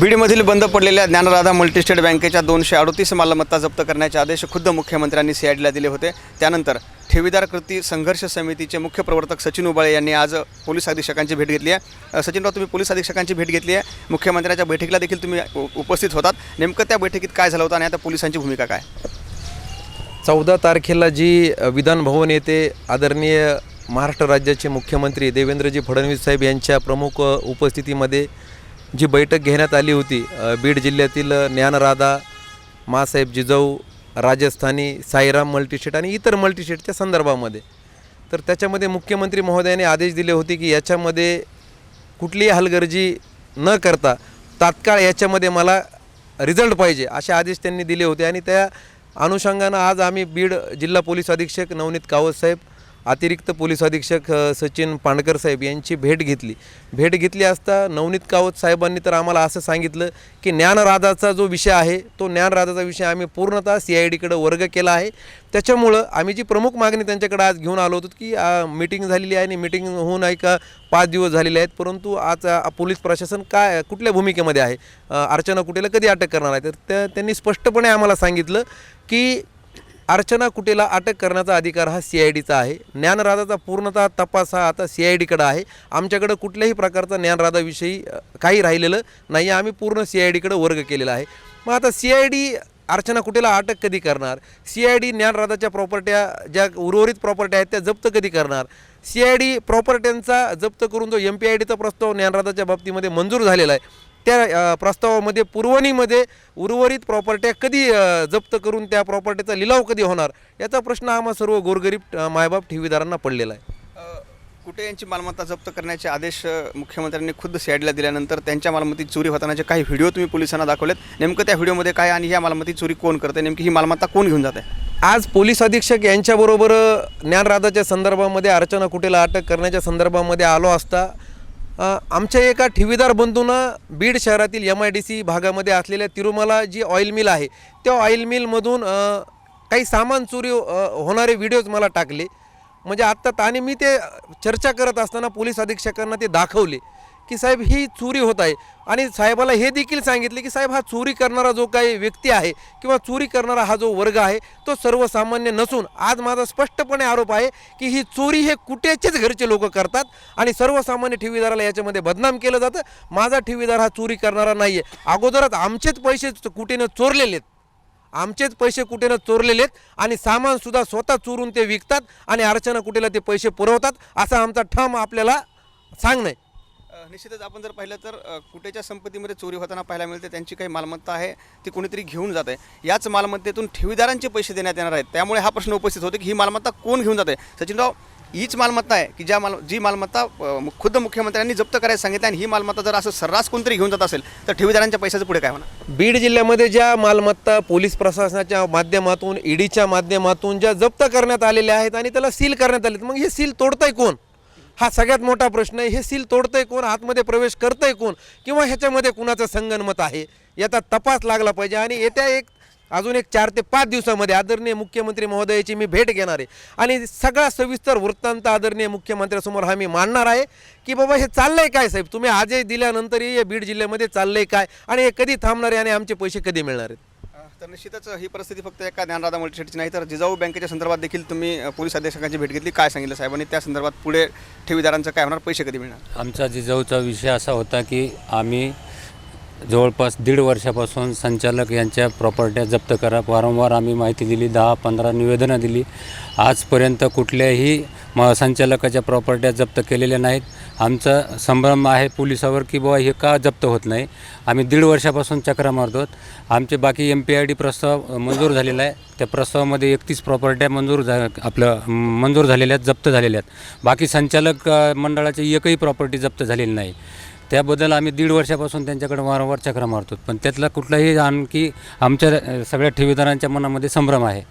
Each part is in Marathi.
बीडमधील बंद पडलेल्या ज्ञानराधा मल्टीस्टेट बँकेच्या दोनशे अडतीस मालमत्ता जप्त करण्याचे आदेश खुद्द मुख्यमंत्र्यांनी सीआयडीला दिले होते. त्यानंतर ठेवीदार कृती संघर्ष समितीचे मुख्य प्रवर्तक सचिन उबाळे यांनी आज पोलीस अधीक्षकांची भेट घेतली आहे. सचिनराव तुम्ही पोलीस अधीक्षकांची भेट घेतली आहे. मुख्यमंत्र्यांच्या बैठकीला देखील तुम्ही उपस्थित होतात. नेमकं त्या बैठकीत काय झालं होतं आणि आता पोलिसांची भूमिका काय? चौदा तारखेला जी विधानभवन येते येथे आदरणीय महाराष्ट्र राज्याचे मुख्यमंत्री देवेंद्रजी फडणवीस साहेब यांच्या प्रमुख उपस्थितीमध्ये जी बैठक घेण्यात आली होती बीड जिल्ह्यातील ज्ञानराधा मासाहेब जिजाऊ राजस्थानी साईराम मल्टीशेट आणि इतर मल्टीशेटच्या संदर्भामध्ये. तर त्याच्यामध्ये मुख्यमंत्री महोदयाने आदेश दिले होते की याच्यामध्ये कुठलीही हलगर्जी न करता तात्काळ याच्यामध्ये मला रिझल्ट पाहिजे असे आदेश त्यांनी दिले होते आणि त्या अनुषंगानं आज आम्ही बीड जिल्हा पोलीस अधीक्षक नवनीत कावत साहेब अतिरिक्त पोलीस अधीक्षक सचिन पांडकर साहेब यांची भेट घेतली. भेट घेतली असता नवनीत कावत साहेबांनी तर आम्हाला असं सांगितलं की ज्ञानराधाचा जो विषय आहे तो ज्ञानराधाचा विषय आम्ही पूर्णतः सी आय डीकडं वर्ग केला आहे. त्याच्यामुळं आम्ही जी प्रमुख मागणी त्यांच्याकडे आज घेऊन आलो होतो की मीटिंग झालेली आहे आणि मीटिंग होऊन आहे का पाच दिवस झालेले आहेत. परंतु आज पोलीस प्रशासन काय कुठल्या भूमिकेमध्ये आहे? अर्चना कुठेला कधी अटक करणार आहे? तर त्या त्यांनी स्पष्टपणे आम्हाला सांगितलं की अर्चना कुटेला अटक करण्याचा अधिकार हा सी आय डीचा आहे. ज्ञानराधाचा पूर्णतः तपास हा आता सी आय डीकडं आहे. आमच्याकडं कुठल्याही प्रकारचा ज्ञानराधाविषयी काही राहिलेलं नाही. आम्ही पूर्ण सी आय डीकडं वर्ग केलेला आहे. मग आता सी आय डी अर्चना कुटेला अटक कधी करणार? सी आय डी ज्ञानराधाच्या प्रॉपर्ट्या ज्या उर्वरित प्रॉपर्ट्या आहेत त्या जप्त कधी करणार? सी आय डी प्रॉपर्ट्यांचा जप्त करून जो एम पी आय डीचा प्रस्ताव ज्ञानराधाच्या बाबतीमध्ये मंजूर झालेला आहे त्या प्रस्तावामध्ये पुरवणीमध्ये उर्वरित प्रॉपर्ट्या कधी जप्त करून त्या प्रॉपर्टीचा लिलाव कधी होणार? याचा प्रश्न आम्हा सर्व गोरगरीब मायबाप ठेवीदारांना पडलेला आहे. कुठे यांची मालमत्ता जप्त करण्याचे आदेश मुख्यमंत्र्यांनी खुद्द सीआयडीला दिल्यानंतर त्यांच्या मालमत्तेत चोरी होतानाचे काही व्हिडिओ तुम्ही पोलिसांना दाखवलेत. नेमकं त्या व्हिडिओमध्ये काय आणि ह्या मालमत्तेत चोरी कोण करते नेमकी ही मालमत्ता कोण घेऊन जाते आज पोलीस अधीक्षक यांच्याबरोबर अ, ज्ञानराधाच्या संदर्भामध्ये अर्चना कुटेला अटक करण्याच्या संदर्भामध्ये आलो असता आमच्या एका ठेवीदार बंधूनं बीड शहरातील एम आय डी सी भागामध्ये असलेल्या तिरुमला जी ऑइल मिल आहे त्या ऑइल मिलमधून काही सामान चोरी होणारे व्हिडिओज मला टाकले. म्हणजे आत्ता आणि मी ते चर्चा करत असताना पोलीस अधीक्षकांना ते दाखवले. की साहेब ही चोरी होत आहे. आणि साहेबाला हे देखील सांगितले की साहेब हा चोरी करणारा जो काही व्यक्ती आहे किंवा चोरी करणारा हा जो वर्ग आहे तो सर्वसामान्य नसून आज माझा स्पष्टपणे आरोप आहे की ही चोरी हे कुठेचेच घरचे लोक करतात आणि सर्वसामान्य ठेवीदाराला याच्यामध्ये बदनाम केलं जातं. माझा ठेवीदार हा चोरी करणारा नाही आहे अगोदरच आमचेच पैसे कुठेनं चोरलेले आहेत. आमचेच पैसे कुठेनं चोरलेले आहेत आणि सामानसुद्धा स्वतः चोरून ते विकतात आणि अर्चना कुठेला ते पैसे पुरवतात असा आमचा ठाम आपल्याला सांगणं आहे. निश्चितच आपण जर पाहिलं तर कुठेच्या संपत्तीमध्ये चोरी होताना पाहायला मिळते त्यांची काही मालमत्ता आहे ती कोणीतरी घेऊन जाते. याच मालमत्तेतून ठेवीदारांचे पैसे देण्यात येणार आहेत. त्यामुळे हा प्रश्न उपस्थित होतो की ही मालमत्ता कोण घेऊन जाते? सचिनराव हीच मालमत्ता आहे की ज्या माल जी मालमत्ता खुद्द मुख्यमंत्र्यांनी जप्त करायला सांगितलं आणि ही मालमत्ता जर असं सर्रास कोणतरी घेऊन जात असेल तर ठेवीदारांच्या पैशाचं पुढे काय होणार? बीड जिल्ह्यामध्ये ज्या मालमत्ता पोलीस प्रशासनाच्या माध्यमातून ईडीच्या माध्यमातून ज्या जप्त करण्यात आलेल्या आहेत आणि त्याला सील करण्यात आले मग हे सील तोडताय कोण? हा सगळ्यात मोठा प्रश्न आहे. हे सील तोडतंय कोण? आतमध्ये प्रवेश करतंय कोण? किंवा ह्याच्यामध्ये कुणाचं संगनमत आहे? याचा तपास लागला पाहिजे आणि येत्या एक अजून एक चार ते पाच दिवसामध्ये आदरणीय मुख्यमंत्री महोदयाची मी भेट घेणार आहे. आणि सगळा सविस्तर वृत्तांत आदरणीय मुख्यमंत्र्यासमोर हा मी मांडणार आहे की बाबा हे चाललंय काय साहेब? तुम्ही आजही दिल्यानंतरही या बीड जिल्ह्यामध्ये चाललंय काय? आणि हे कधी थांबणार आहे आणि आमचे पैसे कधी मिळणार आहेत? तर निश्चितच ही परिस्थिती फक्त एका ज्ञानराधा मल्टीशेटची नाही तर जिजाऊ बँकेच्या संदर्भात देखील तुम्ही पोलीस अधीक्षकांची भेट घेतली. काय सांगितलं साहेबांनी त्या संदर्भात पुढे ठेवीदारांचं काय होणार? पैसे कधी मिळणार? आमचा जिजाऊचा विषय असा होता की आम्ही जवळपास दीड वर्षापासून संचालक यांच्या प्रॉपर्ट्या जप्त करा वारंवार आम्ही माहिती दिली दहा पंधरा निवेदनं दिली. आजपर्यंत कुठल्याही म संचालकाच्या प्रॉपर्ट्या जप्त केलेल्या नाहीत. आमचा संभ्रम आहे पोलिसावर की बुवा हे का जप्त होत नाही. आम्ही दीड वर्षापासून चक्रा मारतो आमचे बाकी एम पी आय डी प्रस्ताव मंजूर झालेला आहे. त्या प्रस्तावामध्ये एकतीस प्रॉपर्ट्या मंजूर झा आपलं मंजूर झालेल्या आहेत जप्त झालेल्या आहेत. बाकी संचालक मंडळाची एकही प्रॉपर्टी जप्त झालेली नाही. त्याबद्दल आम्ही दीड वर्षापासून त्यांच्याकडे वारंवार चक्रा मारतो पण त्यातला कुठलाही आणखी आमच्या सगळ्या ठेवीदारांच्या मनामध्ये संभ्रम आहे.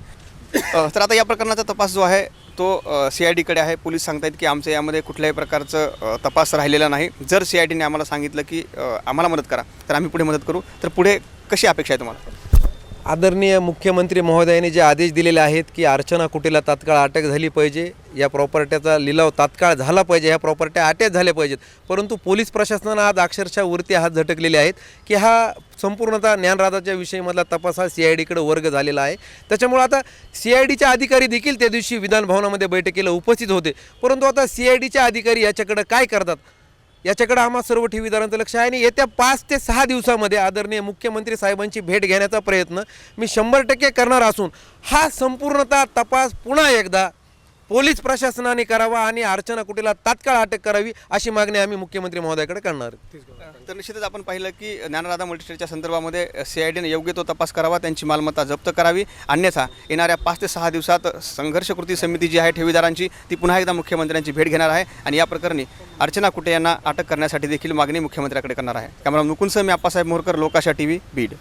तर आता या प्रकरणाचा तपास जो आहे तो सी आय डीकडे आहे. पोलीस सांगतायत की आमच्या यामध्ये कुठल्याही प्रकारचं तपास राहिलेला नाही. जर सी आय डीने आम्हाला सांगितलं की आम्हाला मदत करा तर आम्ही पुढे मदत करू. तर पुढे कशी अपेक्षा आहे तुम्हाला? आदरणीय मुख्यमंत्री महोदयांनी जे आदेश दिलेले आहेत की अर्चना कुटीला तात्काळ अटक झाली पाहिजे या प्रॉपर्ट्याचा लिलाव तात्काळ झाला पाहिजे ह्या प्रॉपर्ट्या अटॅच झाल्या पाहिजेत. परंतु पोलीस प्रशासनानं आज अक्षरशः वरती हात झटकलेले आहेत की हा संपूर्णतः ज्ञानराजाच्या विषयीमधला तपास हा सी आय डीकडे वर्ग झालेला आहे. त्याच्यामुळे आता सी आय डीचे अधिकारी देखील त्या दिवशी विधानभवनामध्ये बैठकीला उपस्थित होते. परंतु आता सी आय डीचे अधिकारी याच्याकडे काय करतात? याच्याकडे आम्हा सर्व ठेवीदारांचं लक्ष आहे आणि येत्या पाच ते सहा दिवसामध्ये आदरणीय मुख्यमंत्री साहेबांची भेट घेण्याचा प्रयत्न मी शंभर टक्के करणार असून हा संपूर्णतः तपास पुन्हा एकदा पोलीस प्रशासनाने करावा आणि अर्चना कुटेला तात्काळ अटक करावी अशी मागणी आम्ही मुख्यमंत्री महोदयाकडे करणार. तर निश्चितच आपण पाहिलं की ज्ञानराधा मल्टीस्टेटच्या संदर्भामध्ये सी आय योग्य तो तपास करावा त्यांची मालमत्ता जप्त करावी. अन्यथा येणाऱ्या पाच ते सहा दिवसात संघर्ष कृती समिती जी आहे ठेवीदारांची ती पुन्हा एकदा मुख्यमंत्र्यांची भेट घेणार आहे आणि या प्रकरणी अर्चना कुटे यांना अटक करण्यासाठी देखील मागणी मुख्यमंत्र्याकडे करणार आहे. कॅमेरा मुकुंद मी आप्पासाहेब मोरकर लोकाशा टी व्ही बीड.